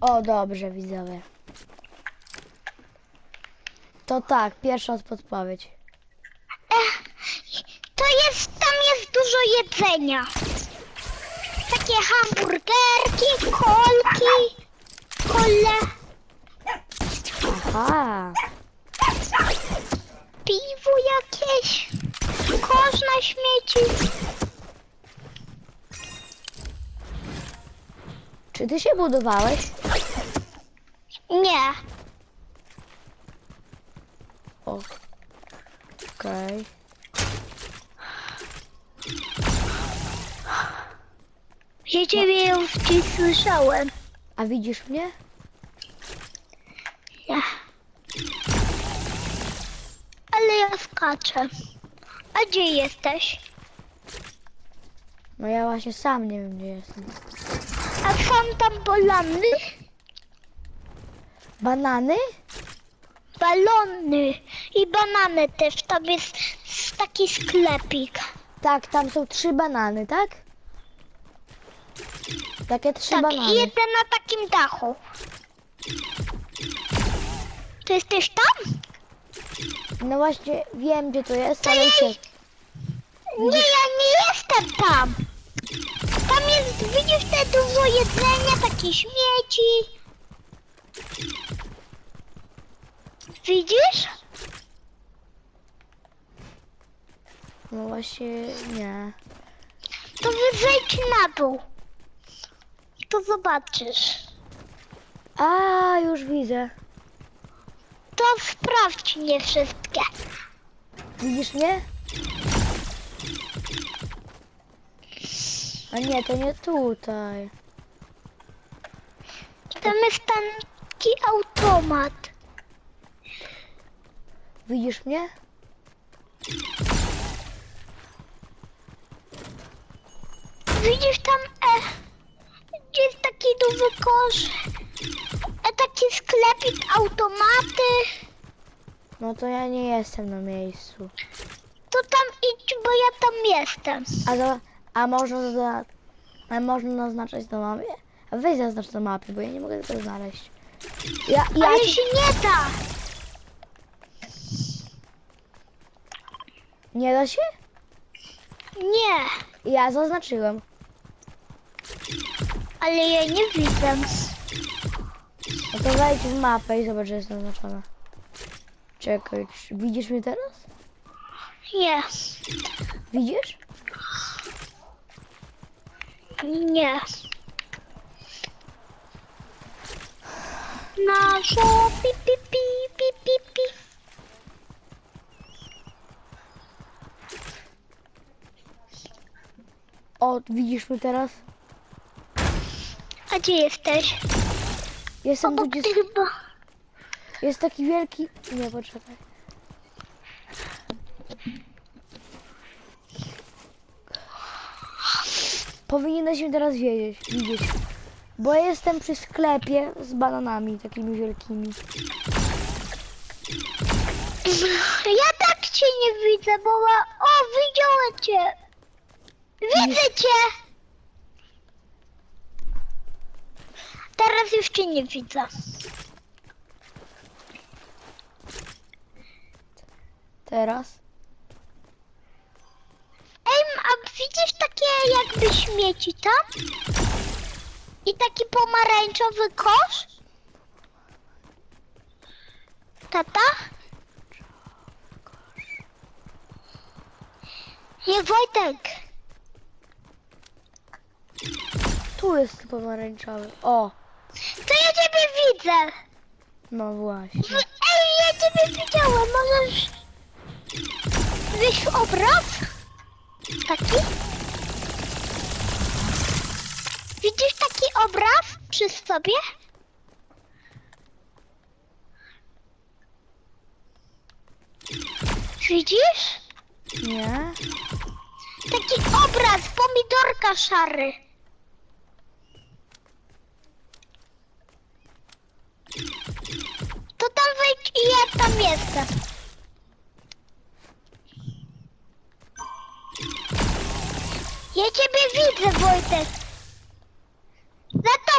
O, dobrze, widzowie. To tak, pierwsza podpowiedź. To jest, tam jest dużo jedzenia. Takie hamburgerki, kolki, kole, Aha, piwo jakieś, kosz na śmieci. Czy ty się budowałeś? Nie, O. Okej. ja ciebie już dziś słyszałem. A widzisz mnie? Nie. Ale ja skaczę. A gdzie jesteś? No ja właśnie sam nie wiem, gdzie jestem. A są tam balony? Banany? Balony i banany też. Tam jest s- taki sklepik. Tak, tam są trzy banany, tak? Takie trzy Tak, i banany. jeden na takim dachu. To jesteś tam? No właśnie wiem, gdzie to jest, ale ja- uciek. Nie, ja nie jestem tam. Tam jest, widzisz te dużo jedzenia, takie śmieci. Widzisz? No właśnie nie. To wy zejdź na dół. To zobaczysz. A, już widzę. To sprawdź nie wszystkie. Widzisz mnie? A nie, to nie tutaj. Tam jest taki automat. Widzisz mnie? Widzisz tam, e, gdzie jest taki duży kosz, e, taki sklepik, automaty. No to ja nie jestem na miejscu. To tam idź, bo ja tam jestem. A, za, a można za, a można naznaczać na mapie? A weź zaznacz na mapie, bo ja nie mogę tego znaleźć. Ja, ja, Ale ci- się nie da. nie da się? Nie, Ja zaznaczyłem. ale ja nie widzę. No to wejdź w mapę i zobacz, że jest zaznaczona. Czekaj, czy widzisz mnie teraz? Nie, Widzisz? Nie. Nasza pi pi pi pi pi pi. O, widzisz mnie teraz? A gdzie jesteś? Jestem Obok gdzie tych bo... jest taki wielki... Nie, poczekaj. Powinieneś mnie teraz wiedzieć, widzieć. Bo ja jestem przy sklepie z bananami takimi wielkimi. Ja tak cię nie widzę, bo... ma- O, widziałem cię. Widzę cię. Teraz już cię nie widzę. Teraz? Ej, a widzisz takie jakby śmieci tam? I taki pomarańczowy kosz? Tata? Nie, Wojtek. Tu jest pomarańczowy. O, To ja ciebie widzę. no właśnie. Ej, ja ciebie widziałem. Możesz wyjść obraz? Taki? Widzisz taki obraz przy sobie? Widzisz? Nie? Taki obraz, pomidorka szary. To tam wejdź i ja tam jestem. Ja ciebie widzę, Wojtek.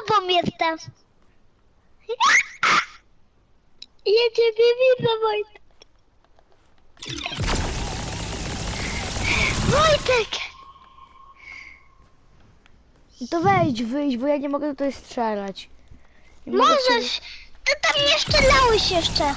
Tobą jestem. Ja ciebie widzę, Wojtek. Wojtek! To wejdź, wyjdź, bo ja nie mogę tutaj strzelać. Nie mogę Możesz! Ty tam nie strzelałeś jeszcze.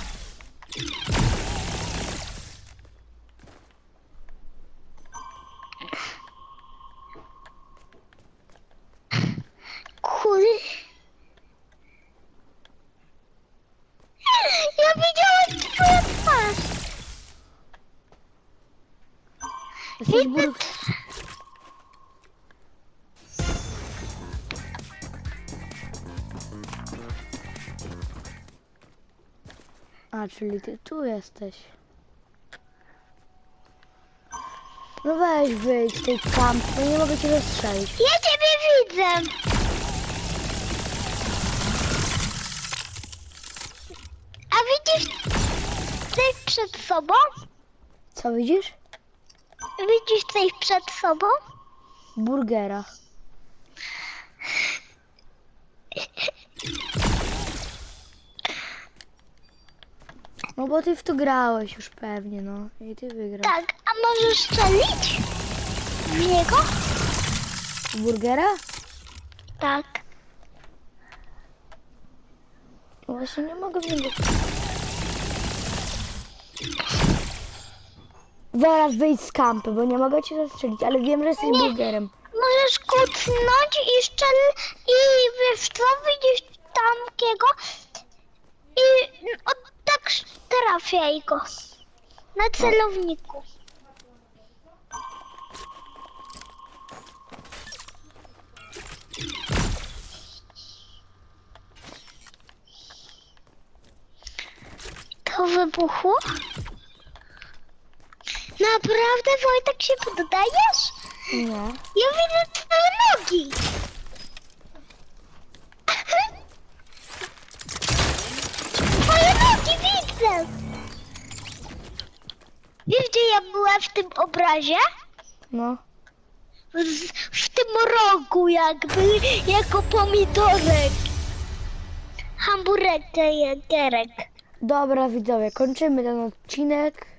Jesteś bur... A, czyli ty tu jesteś. No weź wyjdź tej bo nie mogę cię zastrzelić. Ja ciebie widzę. A widzisz coś przed sobą? Co widzisz? Widzisz coś przed sobą? Burgera. No bo ty w to grałeś już pewnie, no. I ty wygrasz. Tak, a możesz strzelić w niego? Burgera? Tak. Właśnie nie mogę w niego... Zaraz wyjdź z kampy, bo nie mogę cię zastrzelić, ale wiem, że jesteś burgerem. Możesz kucnąć i strzel... i wiesz co, widzisz tamkiego i o, tak trafiaj go na celowniku. To wybuchło? Naprawdę Wojtek się poddajesz? Nie. Ja widzę twoje nogi. Twoje nogi widzę. Wiesz, gdzie ja byłem w tym obrazie? No. W, w tym rogu jakby, jako pomidorek. Hamburgerek. Dobra widzowie, kończymy ten odcinek.